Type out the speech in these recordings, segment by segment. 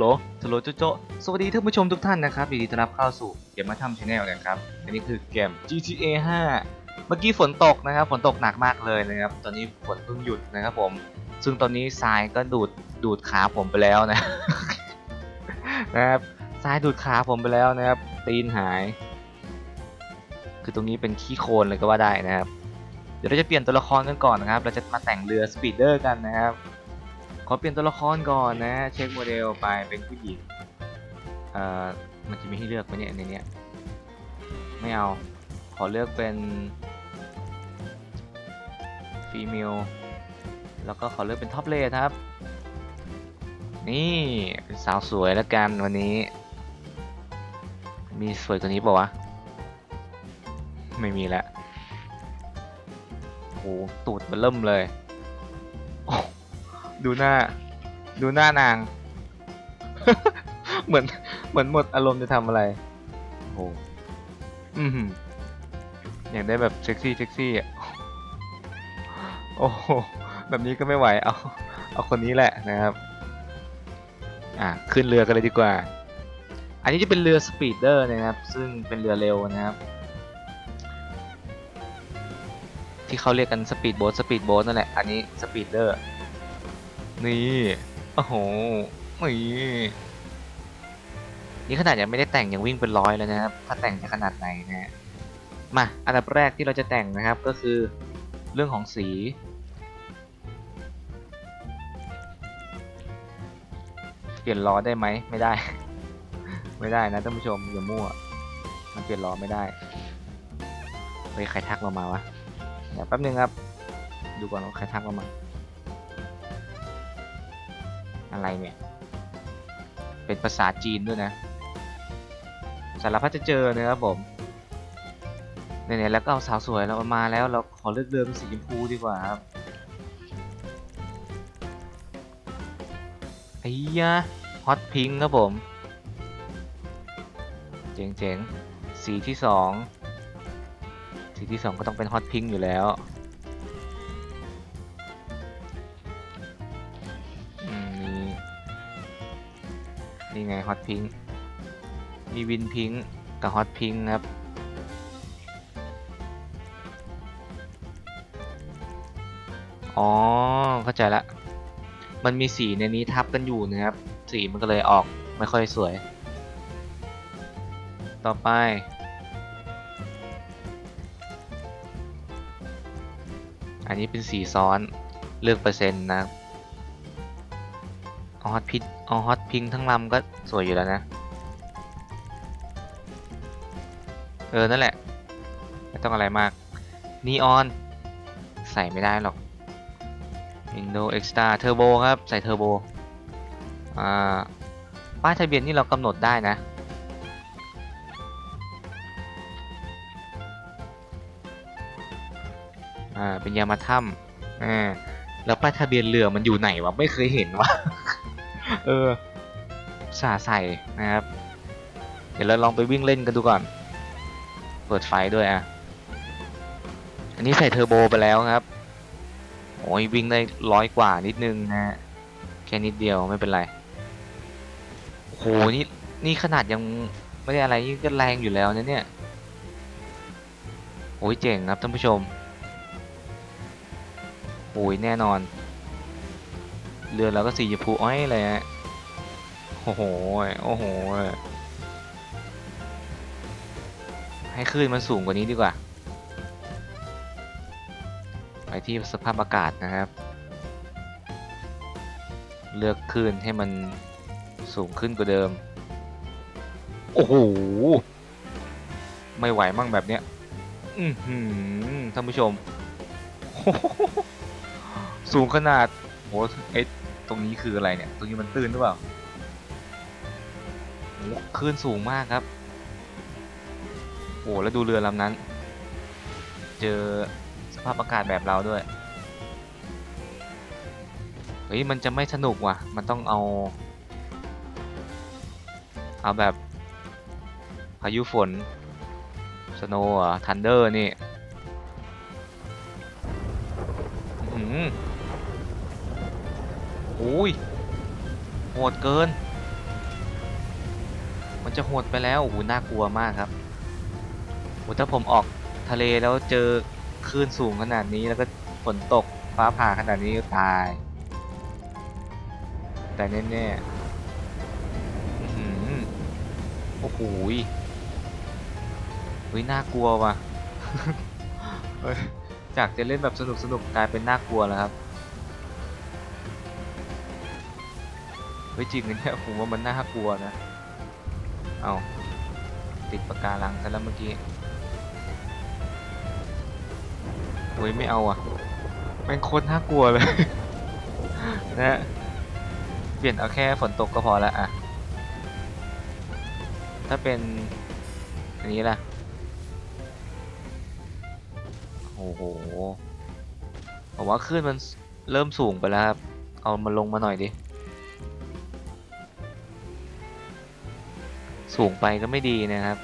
โลโลสโลโจโจสวัสดีท่านผู้ชมทุกท่านนะครับยินดีต้อนรับเข้าสู่เกมมาทำชาแนลนะครับ อันนี้คือเกม GTA 5 เมื่อกี้ฝนตกนะครับ ฝนตกหนักมากเลยนะครับ ตอนนี้ฝนเพิ่งหยุดนะครับผม ซึ่งตอนนี้ทรายก็ดูดดูดขาผมไปแล้วนะ นะครับทรายดูดขาผมไปแล้วนะครับ ตีนหาย คือตรงนี้เป็นขี้โคลนเลยก็ว่าได้นะครับ เดี๋ยวเราจะเปลี่ยนตัวละครกันก่อนนะครับ เราจะมาแต่งเรือสปีดเดอร์กันนะครับ อเปลี่ยนตัวละครก่อนนะ เช็คโมเดลไปเป็นผู้หญิง เอ่อ มันจะมีให้เลือกไหมเนี่ยในเนี้ย ไม่เอา ขอเลือกเป็นฟีเมลแล้วก็ขอเลือกเป็นท็อปเลทครับ นี่เป็นสาวสวยแล้วกันวันนี้ มีสวยกว่านี้ปะวะ ไม่มีแล้วโหตูดมันเริ่มเลย ดูหน้า ดูหน้านาง เหมือน เหมือนหมดอารมณ์จะทำอะไรโอ้โหอืมอยากได้แบบเซ็กซี่เซ็กซี่อะ โอ้โห แบบนี้ก็ไม่ไหว เอา เอาคนนี้แหละนะครับ อะ ขึ้นเรือกันเลยดีกว่า อันนี้จะเป็นเรือสปีดเดอร์นะครับ ซึ่งเป็นเรือเร็วนะครับ ที่เขาเรียกกันสปีดโบ๊ทสปีดโบ๊ทนั่นแหละ อันนี้สปีดเดอร์ นี่โอ้โหนี่นี่ขนาดยังไม่ได้แต่งยังวิ่งเป็นร้อยแล้วนะครับถ้าแต่งจะขนาดไหนนะฮะมาอันดับแรกที่เราจะแต่งนะครับก็คือเรื่องของสีเปลี่ยนล้อได้ไหมไม่ได้ ไม่ได้นะท่านผู้ชมอย่ามั่ว มันเปลี่ยนล้อไม่ได้เฮ้ยใครทักเรามาวะเดี๋ยวแป๊บนึงครับ ดูก่อนว่าใครทักเรามา อะไรเนี่ย เป็นภาษาจีนด้วยนะ สารพัดจะเจอนะครับผมเนี่ยๆแล้วก็เอาสาวสวยเรามาแล้วเราขอเลือกเรือเป็นสีชมพูดีกว่าครับไอ้ยะฮอตพิงครับผม เจ๋งๆ สีที่สอง สีที่สองก็ต้องเป็นฮอตพิงอยู่แล้ว นี่ไงฮอตพิงมีวินพิงกับฮอตพิงครับอ๋อเข้าใจละมันมีสีในนี้ทับกันอยู่นะครับ สีมันก็เลยออกไม่ค่อยสวย ต่อไป อันนี้เป็นสีซ้อนเลือกเปอร์เซ็นต์นะ เอาฮอตพิงเอาฮอตพิงทั้งลำก็สวยอยู่แล้วนะ เออ นั่นแหละ ไม่ต้องอะไรมาก นีออน ใส่ไม่ได้หรอก Indo Extra Turbo ครับ ใส่เทอร์โบอ่า ป้ายทะเบียนนี่เรากำหนดได้นะอ่าเป็นยามาถ้ำอ่าแล้วป้ายทะเบียนเรือมันอยู่ไหนวะ ไม่เคยเห็นวะ เออสาใส่นะครับ เดี๋ยวเราลองไปวิ่งเล่นกันดูก่อน เปิดไฟด้วยอะ อันนี้ใส่เทอร์โบไปแล้วครับ โอ้ยวิ่งได้ร้อยกว่านิดนึงนะฮะ แค่นิดเดียวไม่เป็นไร โอ้โหนี่นี่ขนาดยังไม่ได้อะไรนี่ก็แรงอยู่แล้วนะเนี่ยโอ้ยเจ๋งครับท่านผู้ชมโอ้ยแน่นอน เรือเราก็สีชมพูอ้อยเลยฮะโอ้โห โอ้โห ให้คลื่นมันสูงกว่านี้ดีกว่า ไปที่สภาพอากาศนะครับ เลือกคลื่นให้มันสูงขึ้นกว่าเดิม โอ้โห ไม่ไหวมั่งแบบเนี้ย อือหือท่านผู้ชม สูงขนาดโหเอ๊ะ ตรงนี้คืออะไรเนี่ย ตรงนี้มันตื้นหรือเปล่าโอ้คลื่นสูงมากครับ โอ้แล้วดูเรือลำนั้น เจอสภาพอากาศแบบเราด้วย เฮ้ย มันจะไม่สนุกว่ะ มันต้องเอา เอาแบบพายุฝนสโนว์ทันเดอร์นี่ อโอ้ยโหดเกิน มันจะโหดไปแล้วโอ้โหน่ากลัวมากครับโอ้ถ้าผมออกทะเลแล้วเจอคลื่นสูงขนาดนี้แล้วก็ฝนตกฟ้าผ่าขนาดนี้ตาย แต่แน่ๆอื้อหือโอ้โหยเฮ้ยน่ากลัวว่ะ จากจะเล่นแบบสนุกสนุกกลายเป็นน่ากลัวแล้วครับ ฮ้ยจริงเนี่ยผมว่ามันน่ากลัวนะ เอาติดปากการังซะแล้วเมื่อกี้โอ้ยไม่เอาอะแม่งโคตรน่ากลัวเลยนะฮะเปลี่ยนเอาแค่ฝนตกก็พอละอะ ถ้าเป็นอันนี้ล่ะ โอ้โหผมว่าคลื่นมันเริ่มสูงไปแล้วครับ เอามันลงมาหน่อยดิ สูงไปก็ไม่ดีนะครับ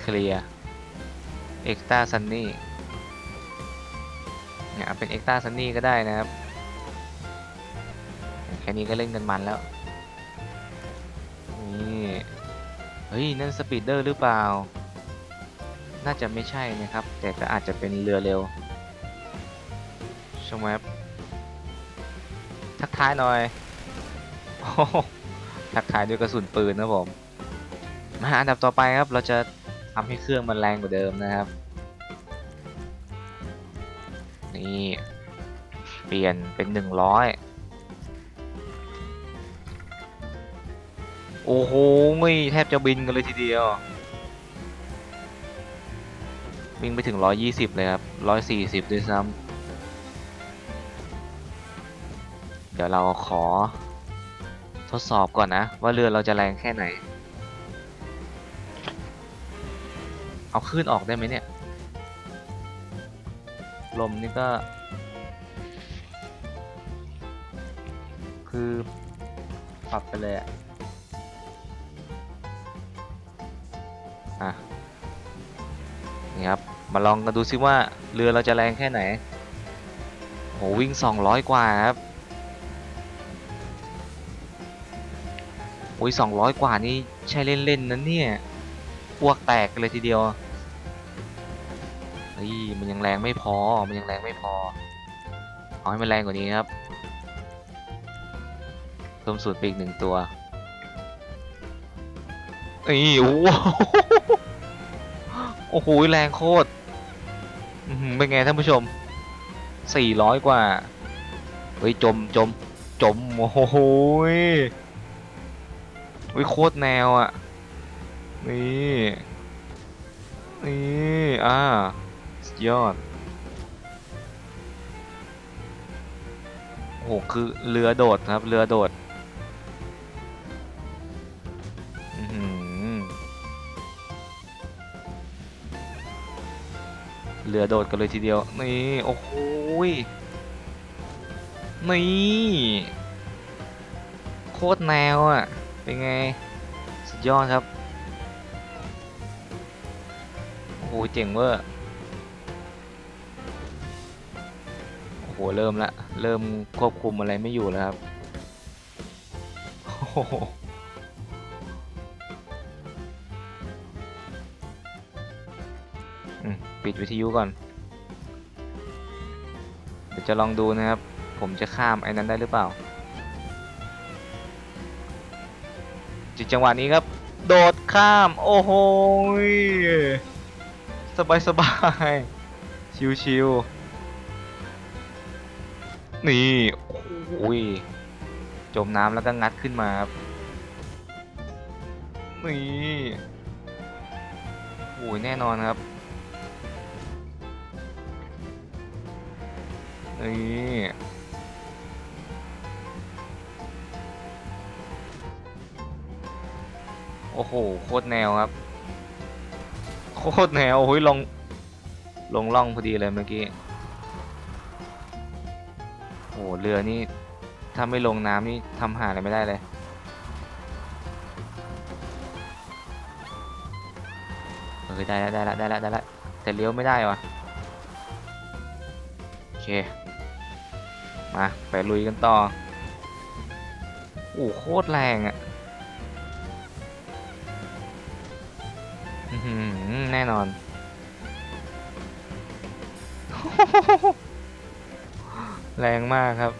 เคลียร์เอ็กตาซันนี่เนี่ยเอาเป็นเอ็กตาซันนี่ก็ได้นะครับ แค่นี้ก็เล่นกันมันแล้ว นี่ เฮ้ย นั่นสปีดเดอร์หรือเปล่า น่าจะไม่ใช่นะครับ แต่ก็อาจจะเป็นเรือเร็วชมแวบทักทายหน่อยโอ้ ทักทายด้วยกระสุนปืนนะผมมาอันดับต่อไปครับเราจะทำให้เครื่องมันแรงกว่าเดิมนะครับ นี่เปลี่ยนเป็น100โอ้โหแทบจะบินกันเลยทีเดียววิ่งไปถึง 120 เลยครับ 140 ด้วยซ้ำ เดี๋ยวเราขอ ทดสอบก่อนนะ ว่าเรือเราจะแรงแค่ไหน เอาคลื่นออกได้ไหมเนี่ย ลมนี่ก็ คือปรับไปเลยอะอะนี่ครับ มาลองกันดูซิว่าเรือเราจะแรงแค่ไหนโหวิ่ง 200 กว่าครับ โอ้ย200กว่านี่ใช่เล่นๆนะเนี่ยอ้วกแตกกันเลยทีเดียวเฮ้ยมันยังแรงไม่พอ มันยังแรงไม่พอ เอาให้มันแรงกว่านี้ครับ เพิ่มสูตรไปอีกหนึ่งตัวนี่โอ้โหโอ้โหแรงโคตรเป็นไงท่านผู้ชม 400 กว่า เฮ้ย จมจมจม โอ้โห วิโคตรแนวอะ นี่ นี่ อ่า สุดยอดโอ้โห คือเรือโดดครับ เรือโดด อือเรือโดดกันเลยทีเดียว นี่ โอ้โหยนี่ โคตรแนวอะ เป็นไง สุดยอดครับ โอ้โห เจ๋งเวอร์โอ้โห เริ่มละ เริ่มควบคุมอะไรไม่อยู่แล้วครับ โอ้โหปิดวิทยุก่อน เดี๋ยวจะลองดูนะครับ ผมจะข้ามไอ้นั้นได้หรือเปล่า จิจังหวะนี้ครับ โดดข้าม โอ้โหสบายสบายชิวชิวๆนี่โอ้ยจมน้ำแล้วก็งัดขึ้นมาครับนี่โอ้ยแน่นอนครับนี่ อ้โห โคตรแนวครับ โคตรแนวโอ้ยลง ลงล่องพอดีเลยเมื่อกี้โอ้โหเรือนี่ถ้าไม่ลงน้ำนี่ทำหาอะไรไม่ได้เลย เออได้แล้วได้แล้วได้แล้วได้แล้วแต่เลี้ยวไม่ได้วะโอเค มา ไปลุยกันต่อโอ้โหโคตรแรงอะ น่นอน แรงมากครับ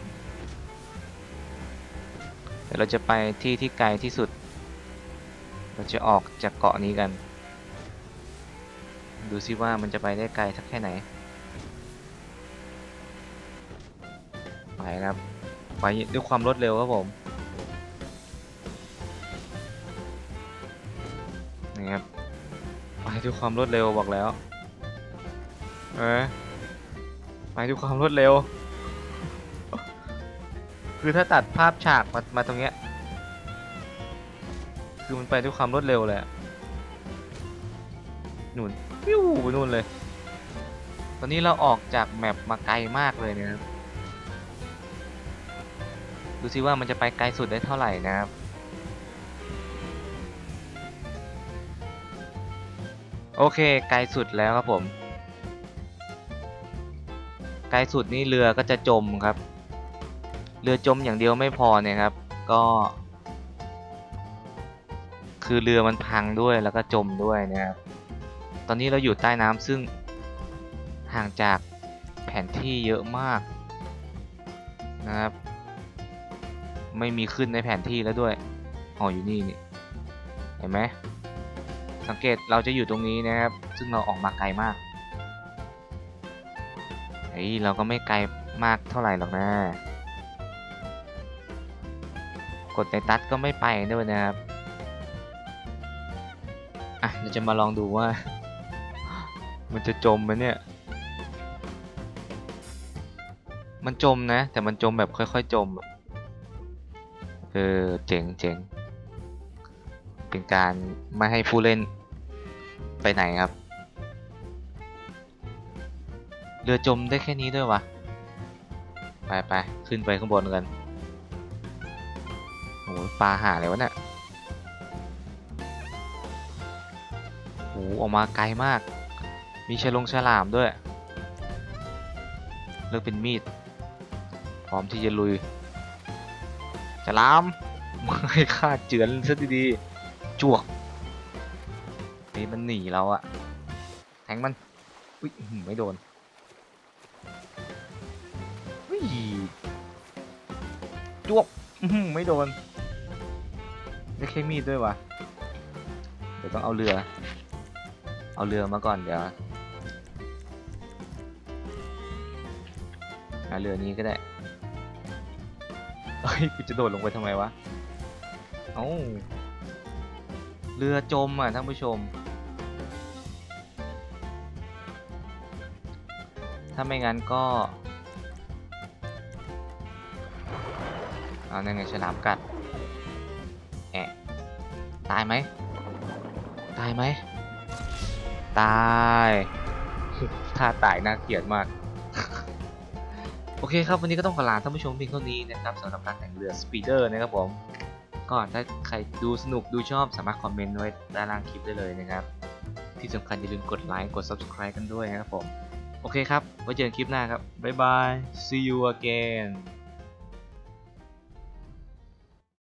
เดี๋ยวเราจะไปที่ที่ไกลที่สุด เราจะออกจากเกาะนี้กัน ดูซิว่ามันจะไปได้ไกลสักแค่ไหน ไปครับ ไปด้วยความรวดเร็วครับผมนี่ครับ ไปด้วยความรวดเร็วบอกแล้ว เออไปด้วยความรวดเร็ว คือถ้าตัดภาพฉากมามาตรงเนี้ย คือมันไปด้วยความรวดเร็วเลยอะนู่นปิ้วไปนู่นเลย ตอนนี้เราออกจากแมปมาไกลมากเลยเนะครับดูซิว่ามันจะไปไกลสุดได้เท่าไหร่นะครับ โอเค ไกลสุดแล้วครับผม ไกลสุดนี่เรือก็จะจมครับ เรือจมอย่างเดียวไม่พอเนี่ยครับ ก็ คือเรือมันพังด้วยแล้วก็จมด้วยนะครับ ตอนนี้เราอยู่ใต้น้ำซึ่งห่างจากแผนที่เยอะมากนะครับ ไม่มีขึ้นในแผนที่แล้วด้วย อ๋ออยู่นี่นี่ เห็นไหม สังเกตเราจะอยู่ตรงนี้นะครับ ซึ่งเราออกมาไกลมากเฮ้ยเราก็ไม่ไกลมากเท่าไหร่หรอกนะ กดในตัดก็ไม่ไปด้วยนะครับ อะเราจะมาลองดูว่า มันจะจมไหมเนี่ย มันจมนะ แต่มันจมแบบค่อยๆจม เออเจ๋งเจ๋ง เป็นการไม่ให้ผู้เล่นไปไหนครับ เรือจมได้แค่นี้ด้วยวะ ไปไปขึ้นไปข้างบนกันโอ้ปลาหาอะไรวะเนี่ยโอ้ออกมาไกลมาก มีฉลงฉลามด้วย เลือกเป็นมีด พร้อมที่จะลุยฉลามไม่ฆ่าเจือนซะดีๆ จวกเฮ้ยมันหนีเราอะแทงมันอุ้ยไม่โดนอุ้ยจวกอื้อหือไม่โดนได้แค่มีดด้วยวะเดี๋ยวต้องเอาเรือ เอาเรือมาก่อนเดี๋ยวเอาเรือนี้ก็ได้เฮ้ยกูจะโดดลงไปทำไมวะเอ้า เรือจมอะท่านผู้ชม ถ้าไม่งั้นก็เอาในไงฉลามกัดแอะตายไหม ตายไหม ตายถ้าตายน่าเกลียดมาก โอเคครับ วันนี้ก็ต้องขอลาท่านผู้ชมเพียงเท่านี้นะครับสำหรับการแต่งเรือสปีดเดอร์นะครับผม ก็ถ้าใครดูสนุกดูชอบสามารถคอมเมนต์ไว้ด้านล่างคลิปได้เลยนะครับ ที่สำคัญอย่าลืมกดไลค์กด subscribe กันด้วยนะครับผม โอเคครับ ไว้เจอกันคลิปหน้าครับ บ๊ายบาย see you again